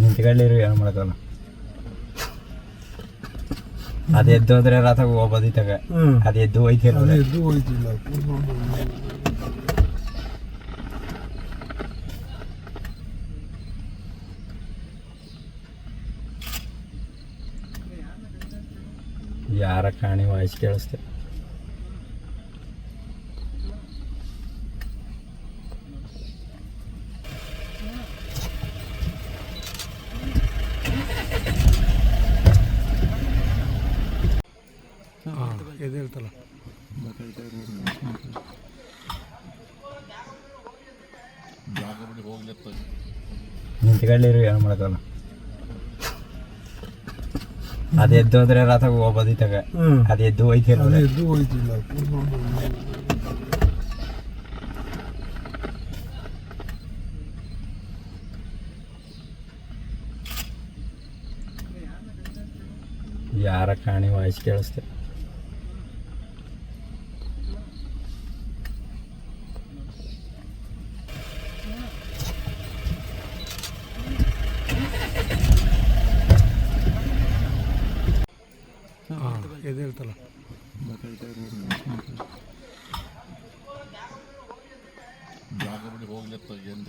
ನಿಂತ್ಕೊಳ್ಳಿರಿ ಏನು ಮಾಡೋಕ್ಕಲ್ಲ ಅದು ಎದ್ದು ಹೋದ್ರೆ ರಥ ಹೋಗ್ಬೋದು ಇತ್ತಾಗ ಅದು ಎದ್ದು ಹೋಯ್ತಿರ ಎದ್ದು ಹೋಯ್ತಿಲ್ಲ. ಯಾರ ಕಾಣಿ ವಾಯ್ಸ್ ಕೇಳಿಸ್ತೆ. ಹಾಂ ನಿಂತ್ಕೊಳ್ಳಿರಿ ಏನು ಮಾಡೋಕ್ಕಲ್ಲ ಅದು ಎದ್ದು ಹೋದ್ರೆ ರಥ ಹೋಗ್ಬೋದು ಇತ್ತಾಗ ಅದು ಎದ್ದು ಹೋಯ್ತಿರ ಅದೇ ಎದ್ದು ಹೋಯ್ತಿಲ್ಲ. ಯಾರ ಕಾಣಿ ವಾಯ್ಸ್ ಕೇಳಿಸ್ತೆ. ಹೋಗ್ಲಿ ಹೋಗ್ಲತ್ತ ಏನು